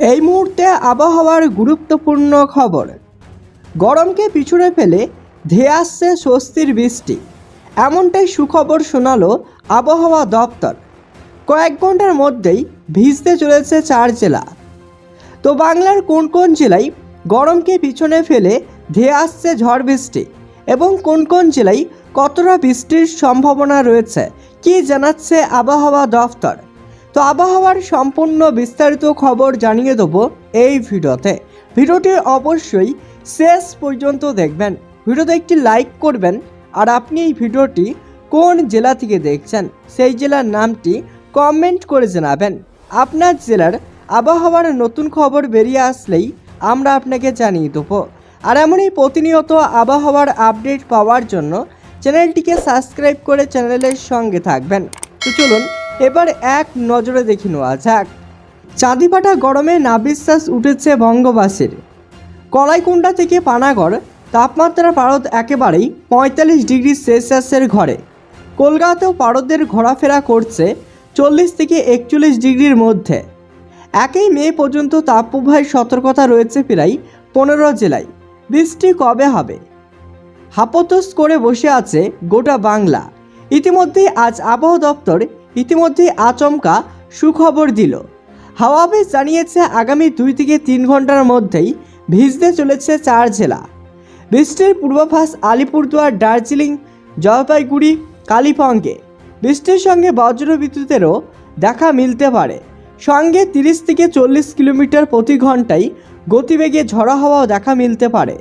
এই মুহূর্তে আবহাওয়ার গুরুত্বপূর্ণ খবর। গরমকে পিছনে ফেলে ধেয়ে আসছে স্বস্তির বৃষ্টি। এমনটাই সুখবর শোনালো আবহাওয়া দপ্তর। কয়েক ঘণ্টার মধ্যেই ভিজতে চলেছে চার জেলা। তো বাংলার কোন কোন জেলায় গরমকে পিছনে ফেলে ধেয়ে আসছে ঝড় বৃষ্টি এবং কোন কোন জেলায় কতটা বৃষ্টির সম্ভাবনা রয়েছে, কি জানাচ্ছে আবহাওয়া দফতর তো আবহাওয়ার সম্পূর্ণ বিস্তারিত খবর জানিয়ে দেবো এই ভিডিওতে। ভিডিওটি অবশ্যই শেষ পর্যন্ত দেখবেন। ভিডিওতে একটি লাইক করবেন আর আপনি এই ভিডিওটি কোন জেলা থেকে দেখছেন, সেই জেলার নামটি কমেন্ট করে জানাবেন। আপনার জেলার আবহাওয়ার নতুন খবর বেরিয়ে আসলেই আমরা আপনাকে জানিয়ে দেবো। আর এমনই প্রতিনিয়ত আবহাওয়ার আপডেট পাওয়ার জন্য চ্যানেলটিকে সাবস্ক্রাইব করে চ্যানেলের সঙ্গে থাকবেন। তো চলুন এবার এক নজরে দেখে নেওয়া যাক। চাঁদিপাটা গরমে নাবিশ্বাস উঠেছে বঙ্গবাসীর। কলাইকুণ্ডা থেকে পানাগড়, তাপমাত্রা পারদ একেবারেই পঁয়তাল্লিশ ডিগ্রি সেলসিয়াসের ঘরে। কলকাতাতেও পারদের ঘোরাফেরা করছে চল্লিশ থেকে একচল্লিশ ডিগ্রির মধ্যে। একই মে পর্যন্ত তাপপ্রবাহের সতর্কতা রয়েছে প্রায় পনেরো জেলায়। বৃষ্টি কবে হবে? হাপতস করে বসে আছে গোটা বাংলা। ইতিমধ্যেই আজ আবহাওয়া দপ্তর ইতিমধ্যেই আচমকা সুখবর দিল। হাওয়া জানিয়েছে আগামী দুই থেকে তিন ঘণ্টার মধ্যেই ভিজতে চলেছে চার জেলা। বৃষ্টির পূর্বাভাস আলিপুরদুয়ার, দার্জিলিং, জলপাইগুড়ি কালিম্পংয়ে বৃষ্টির সঙ্গে বজ্র বিদ্যুতেরও দেখা মিলতে পারে। সঙ্গে তিরিশ থেকে চল্লিশ কিলোমিটার প্রতি ঘন্টায় গতিবেগে ঝড়ো হওয়াও দেখা মিলতে পারে।